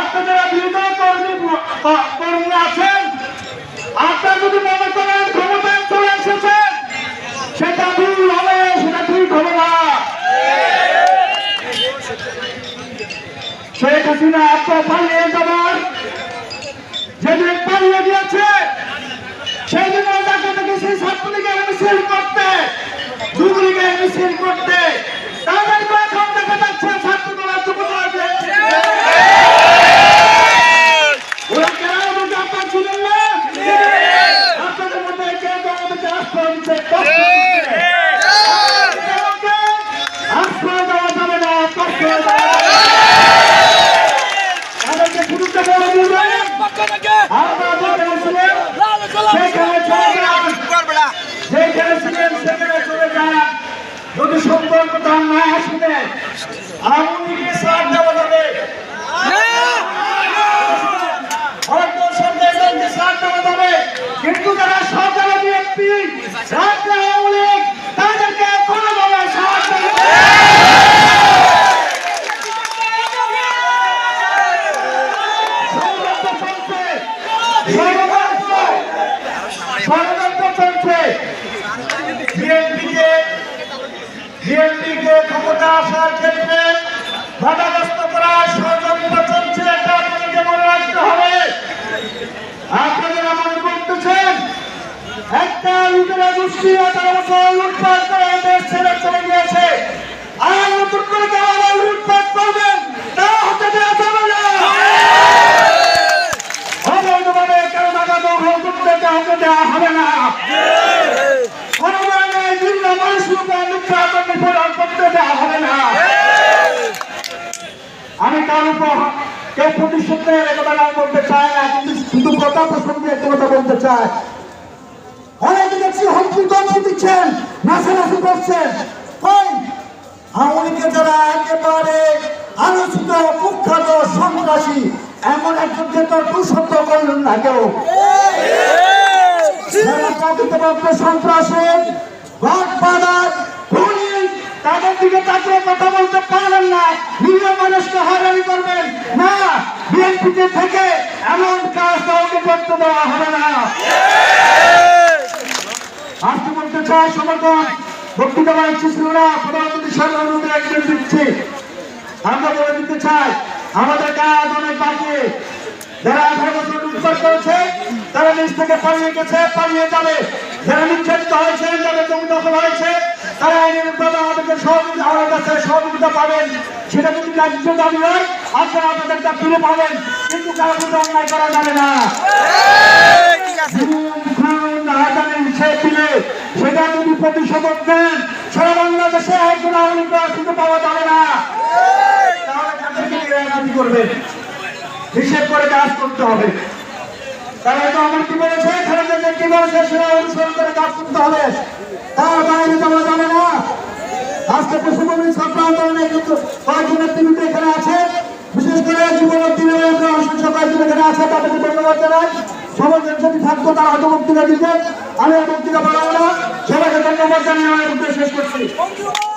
আপনারা বিরোধী কর্মী কর্মী আছেন, আপনারা যদি মনে করেন ক্ষমতায় চলে এসেছেন, সেটা ভুল হবে, সেটা ঠিক হবে না। শেখ হাসিনা এত পালিয়ে যাবার যেদিন পালিয়ে গিয়েছে সেদিন তাকে দেখেছি ছাত্রলীগের মিছিল করতে যুবলীগের মিছিল করতে তাদেরকে এখন দেখা যাচ্ছে ছাত্র দলের ওরা কেন আমাদেরকে আপনার ছিলেন না আপনাদের মধ্যে কেউ তো আমাদেরকে আশ্রয় দিতে কষ্ট দিচ্ছে। কাউকে আশ্রয় দেওয়া যাবে না কষ্ট দেওয়া যাবে না। তাদেরকে শুরুতে বলে দিলেন আমরা যেখানে ছিলেন সেখানে চলে যান যেখানে ছিলেন সেখানে চলে যান সম্পর্ক তার না আসবে আওয়ামী লীগের সার দেওয়া যাবে হয়তো সরকারকে সাথ দেওয়া যাবে কিন্তু যারা সরকারে বিএনপি রাজ্য আওয়ামী লীগ তাদেরকে কোনোভাবে সাথ দেওয়া যাবে না। ষড়যন্ত্র চলছে ষড়যন্ত্র চলছে বিএনপিকে বিএনপিকে ক্ষমতা আসার ক্ষেত্রে বাধাগ্রস্ত করার ষড়যন্ত্র চলছে এটা আপনাদেরকে মনে রাখতে হবে আপনারা মনে করতেছেন একটা লুটেরা গোষ্ঠী আঠারো বছর লুটপাট আর নতুন করে কেউ আবার লুটপাট করবেন তা হতে দেওয়া যাবে না অবৈধভাবে কেউ টাকা দখল করতে না। হবে না। আমি তার উপর কেউ প্রতিশোধ কথা প্রসঙ্গে কথা বলতে চাই অনেকে দেখছি হুমকি দমকি দিচ্ছেন, নাচানাচি করছেন। কই আওয়ামীকে যারা একেবারে আলোচিত, কুখ্যাত সন্ত্রাসী, এমন একজনকে তো দুঃসত্য করলেন না কেউ। যারা প্রকৃতপক্ষে সন্ত্রাসী গডফাদার খুনি, তাদের দিকে তাকিয়ে কথা বলতে পারবেন না। নিরীহ মানুষকে হয়রানি করবেন না। বিএনপিতে থেকে এমন কাজ কাউকে করতে দেওয়া হবে না। আজকে বলতে চাই সমর্থন বক্তৃতা ইচ্ছে ছিল না প্রধানমন্ত্রী অনুমতি একজন দিচ্ছি। আমরা বলে দিতে চাই, আমাদের কাজ অনেক বাকি। যারা আঠারো বছর লুটপাট করেছে তারা নিজ থেকে পালিয়ে গেছে, পালিয়ে যাবে। যারা নির্যাতিত হয়েছে যাদের জমি দখল হয়েছে, তারা আইনের উদ্যোগে আমাদেরকে সহযোগিতা আমার কাছে সহযোগিতা পাবেন। সেটা যদি ন্যায্য দাবি হয় আপনারা আপনাদের তা ফিরে পাবেন। কিন্তু কারও কিন্তু অন্যায় করা যাবে না। সেটা দেন যাবে না। তাদেরকে হিসেব করে কাজ করতে হবে। তারা তো কি বলেছে? খালেদা কি বলেছে সেটা করে কাজ করতে হবে। তার বাইরে যাওয়া যাবে আজকে পশুপতি ছাত্র আন্দোলনে কিন্তু কয়েকজন নেতৃত্ব এখানে আছে। বিশেষ করে অংশ কয়েকজন এখানে আছে। তাদেরকে ধন্যবাদ জানাই। থাকতো তারা হয়তো বক্তৃতা আমি বক্তৃতা বাড়াবো না। সবাইকে ধন্যবাদ জানিয়ে আমার উদ্দেশ্য শেষ করছি।